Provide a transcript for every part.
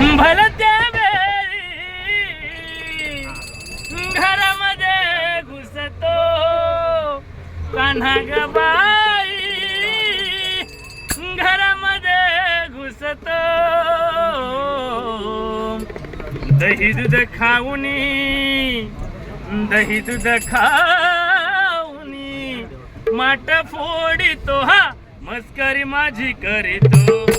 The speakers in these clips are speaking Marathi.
भलत्या वेळी घरामध्ये घुसतो. कान्हा गबाई घरामध्ये घुसतो. दही दूध खाऊनी दही दूध खाऊनी माट फोडितो. हा मस्करी माझी करीतो.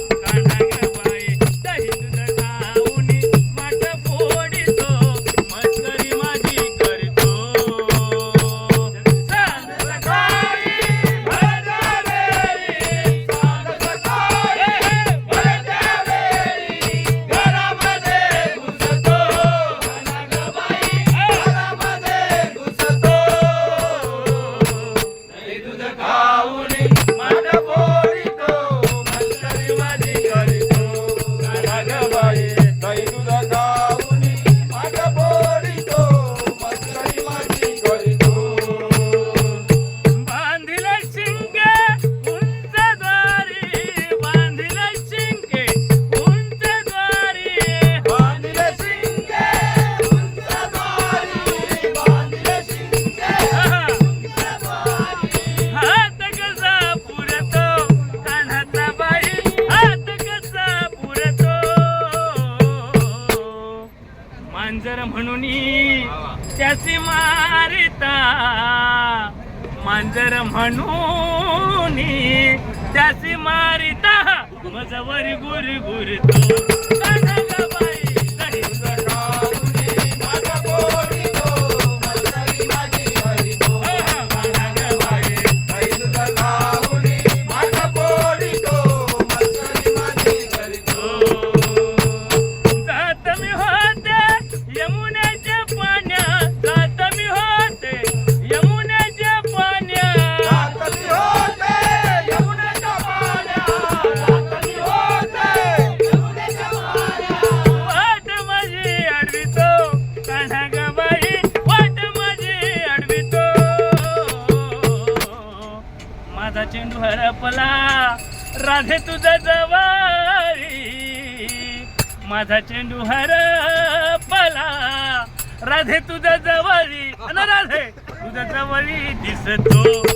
मांजर म्हणून त्याची मारता. मांजर म्हणून त्याची मारिता. मजवर गुर गुरतो हरपला. राधे तुझा जवारी. माझा चेंडू हरपला. राधे तुझा जवारी. राधे तुझा जवारी दिसतो.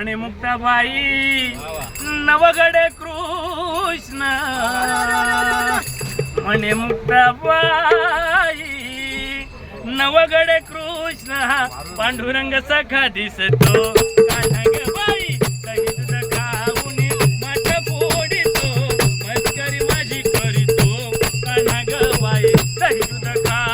आणि मुक्ताबाई नवगडे कृष्ण. म्हणे मुक्ताबाई नवगडे कृष्ण पांडुरंग सखा दिसतो. माझी करीतो. कानाग खा